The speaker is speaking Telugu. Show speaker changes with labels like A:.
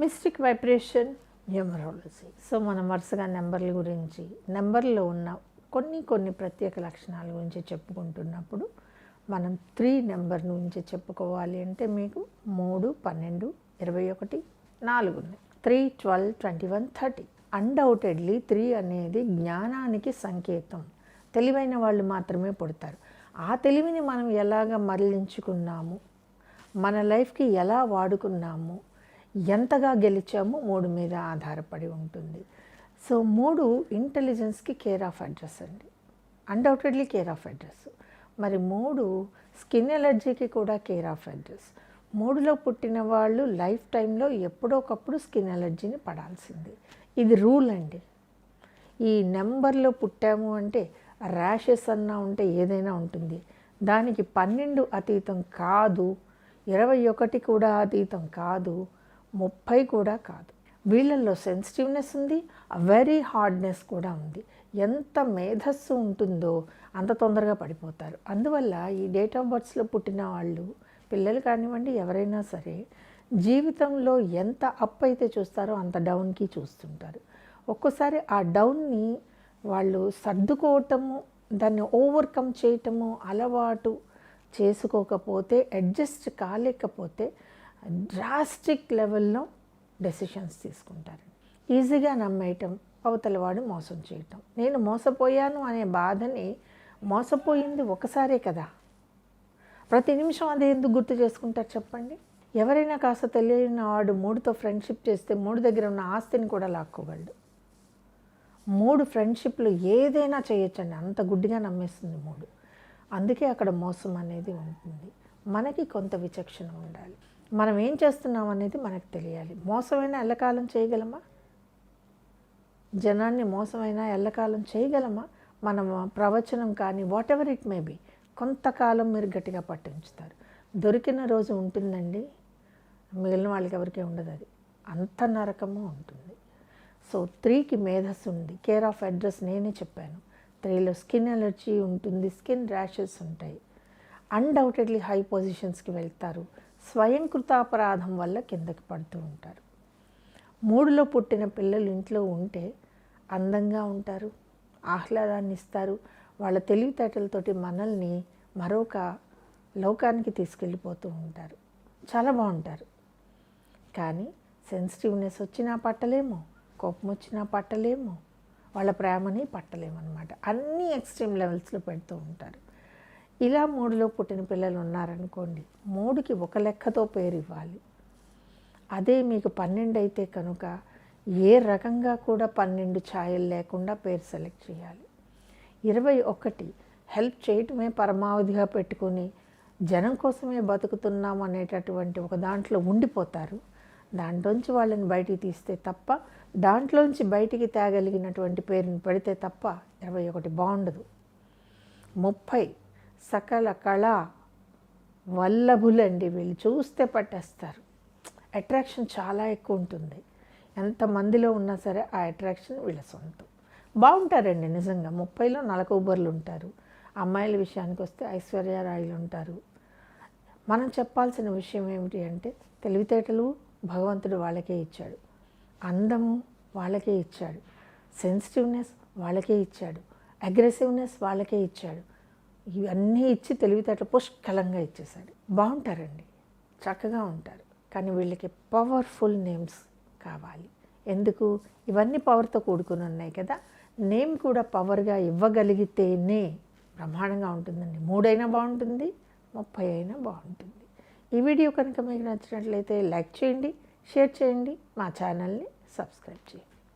A: Mystic vibration. న్యూమరాలజీ సో మనం వరుసగా నెంబర్ల గురించి నెంబర్లో ఉన్న కొన్ని కొన్ని ప్రత్యేక లక్షణాల గురించి చెప్పుకుంటున్నప్పుడు మనం త్రీ నెంబర్ నుంచి చెప్పుకోవాలి అంటే మీకు మూడు పన్నెండు ఇరవై ఒకటి నాలుగు ఉన్నాయి. Three twelve twenty one thirty. Undoubtedly three అనేది జ్ఞానానికి సంకేతం. తెలివైన వాళ్ళు మాత్రమే పుడతారు. ఆ తెలివిని మనం ఎలాగ మరలించుకున్నాము? మన లైఫ్కి ఎలా వాడుకున్నాము? ఎంతగా గెలిచామో మూడు మీద ఆధారపడి ఉంటుంది. సో మూడు ఇంటెలిజెన్స్కి కేర్ ఆఫ్ అడ్రస్ అండి. Undoubtedly care of address. మరి మూడు స్కిన్ ఎలర్జీకి కూడా కేర్ ఆఫ్ అడ్రస్. మూడులో పుట్టిన వాళ్ళు లైఫ్ టైంలో ఎప్పుడో ఒకప్పుడు స్కిన్ ఎలర్జీని పడాల్సింది. ఇది రూల్ అండి. ఈ నెంబర్లో పుట్టాము అంటే ర్యాషెస్ అన్నా ఉంటే ఏదైనా ఉంటుంది. దానికి పన్నెండు అతీతం కాదు. ఇరవై ఒకటి కూడా అతీతం కాదు. ముప్పై కూడా కాదు. వీళ్ళల్లో సెన్సిటివ్నెస్ ఉంది వెరీ హార్డ్నెస్ కూడా ఉంది. ఎంత మేధస్సు ఉంటుందో అంత తొందరగా పడిపోతారు. అందువల్ల ఈ డేట్ ఆఫ్ బర్త్స్లో పుట్టిన వాళ్ళు పిల్లలు కానివ్వండి ఎవరైనా సరే జీవితంలో ఎంత అప్ అయితే చూస్తారో అంత డౌన్కి చూస్తుంటారు. ఒక్కోసారి ఆ డౌన్ని వాళ్ళు సర్దుకోవటము దాన్ని ఓవర్కమ్ చేయటము అలవాటు చేసుకోకపోతే అడ్జస్ట్ కాలేకపోతే డ్రాస్టిక్ లెవెల్లో డెసిషన్స్ తీసుకుంటారు. ఈజీగా నమ్మేయటం అవతల వాడు మోసం చేయటం. నేను మోసపోయాను అనే బాధని మోసపోయింది ఒకసారే కదా. ప్రతి నిమిషం అదే ఎందుకు గుర్తు చేసుకుంటారు చెప్పండి? ఎవరైనా కాస్త తెలియని వాడు మూడుతో ఫ్రెండ్షిప్ చేస్తే మూడు దగ్గర ఉన్న ఆస్తిని కూడా లాక్కోగలడు. మూడు ఫ్రెండ్షిప్లు ఏదైనా చేయొచ్చండి. అంత గుడ్డిగా నమ్మేస్తుంది మూడు. అందుకే అక్కడ మోసం అనేది ఉంటుంది. మనకి కొంత విచక్షణ ఉండాలి. మనం ఏం చేస్తున్నాం అనేది మనకు తెలియాలి. మోసమైనా ఎల్లకాలం చేయగలమా? జనాన్ని మోసమైనా ఎల్లకాలం చేయగలమా? మన ప్రవచనం కానీ whatever it may be కొంతకాలం మీరు గట్టిగా పట్టించుతారు. దొరికిన రోజు ఉంటుందండి. మిగిలిన వాళ్ళకి ఎవరికీ ఉండదు అది. అంత నరకము ఉంటుంది. సో త్రీకి మేధస్సు ఉంది. కేర్ ఆఫ్ అడ్రస్ నేనే చెప్పాను. త్రీలో స్కిన్ ఎలర్జీ ఉంటుంది. స్కిన్ ర్యాషెస్ ఉంటాయి. అన్డౌటెడ్లీ హై పొజిషన్స్కి వెళ్తారు. స్వయంకృతాపరాధం వల్ల కిందకి పడుతూ ఉంటారు. మూడులో పుట్టిన పిల్లలు ఇంట్లో ఉంటే అందంగా ఉంటారు ఆహ్లాదాన్ని ఇస్తారు. వాళ్ళ తెలివితేటలతోటి మనల్ని మరొక లోకానికి తీసుకెళ్ళిపోతూ ఉంటారు. చాలా బాగుంటారు. కానీ సెన్సిటివ్నెస్ వచ్చినా పట్టలేము కోపం వచ్చినా పట్టలేము వాళ్ళ ప్రేమని పట్టలేమన్నమాట. అన్ని ఎక్స్ట్రీమ్ లెవెల్స్లో పెడుతూ ఉంటారు. ఇలా మూడులో పుట్టిన పిల్లలు ఉన్నారనుకోండి మూడుకి ఒక లెక్కతో పేరు ఇవ్వాలి. అదే మీకు పన్నెండు అయితే కనుక ఏ రకంగా కూడా పన్నెండు ఛాయలు లేకుండా పేరు సెలెక్ట్ చేయాలి. ఇరవై ఒకటి హెల్ప్ చేయటమే పరమావధిగా పెట్టుకొని జనం కోసమే బతుకుతున్నాం అనేటటువంటి ఒక దాంట్లో ఉండిపోతారు. దాంట్లోంచి వాళ్ళని బయటికి తీస్తే తప్ప దాంట్లోంచి బయటికి తేగలిగినటువంటి పేరుని పెడితే తప్ప ఇరవై ఒకటి బాగుండదు. ముప్పై సకల కళ వల్లభులండి వీళ్ళు. చూస్తే పట్టేస్తారు. అట్రాక్షన్ చాలా ఎక్కువ ఉంటుంది. ఎంతమందిలో ఉన్నా సరే ఆ అట్రాక్షన్ వీళ్ళ సొంతం. బాగుంటారండి నిజంగా. ముప్పైలో నలకూబర్లు ఉంటారు. అమ్మాయిల విషయానికి వస్తే ఐశ్వర్యరాయులు ఉంటారు. మనం చెప్పాల్సిన విషయం ఏమిటి అంటే తెలివితేటలు భగవంతుడు వాళ్ళకే ఇచ్చాడు. అందము వాళ్ళకే ఇచ్చాడు. సెన్సిటివ్నెస్ వాళ్ళకే ఇచ్చాడు. అగ్రెసివ్నెస్ వాళ్ళకే ఇచ్చాడు. ఇవన్నీ ఇచ్చి తెలివితేటలు పుష్కలంగా ఇచ్చేశాడు. బాగుంటారండి. చక్కగా ఉంటారు. కానీ వీళ్ళకి పవర్ఫుల్ నేమ్స్ కావాలి. ఎందుకు? ఇవన్నీ పవర్తో కూడుకుని ఉన్నాయి కదా. నేమ్ కూడా పవర్గా ఇవ్వగలిగితేనే బ్రహ్మాండంగా ఉంటుందండి. మూడైనా బాగుంటుంది ముప్పై అయినా బాగుంటుంది. ఈ వీడియో కనుక మీకు నచ్చినట్లయితే లైక్ చేయండి షేర్ చేయండి మా ఛానల్ని సబ్స్క్రైబ్ చేయండి.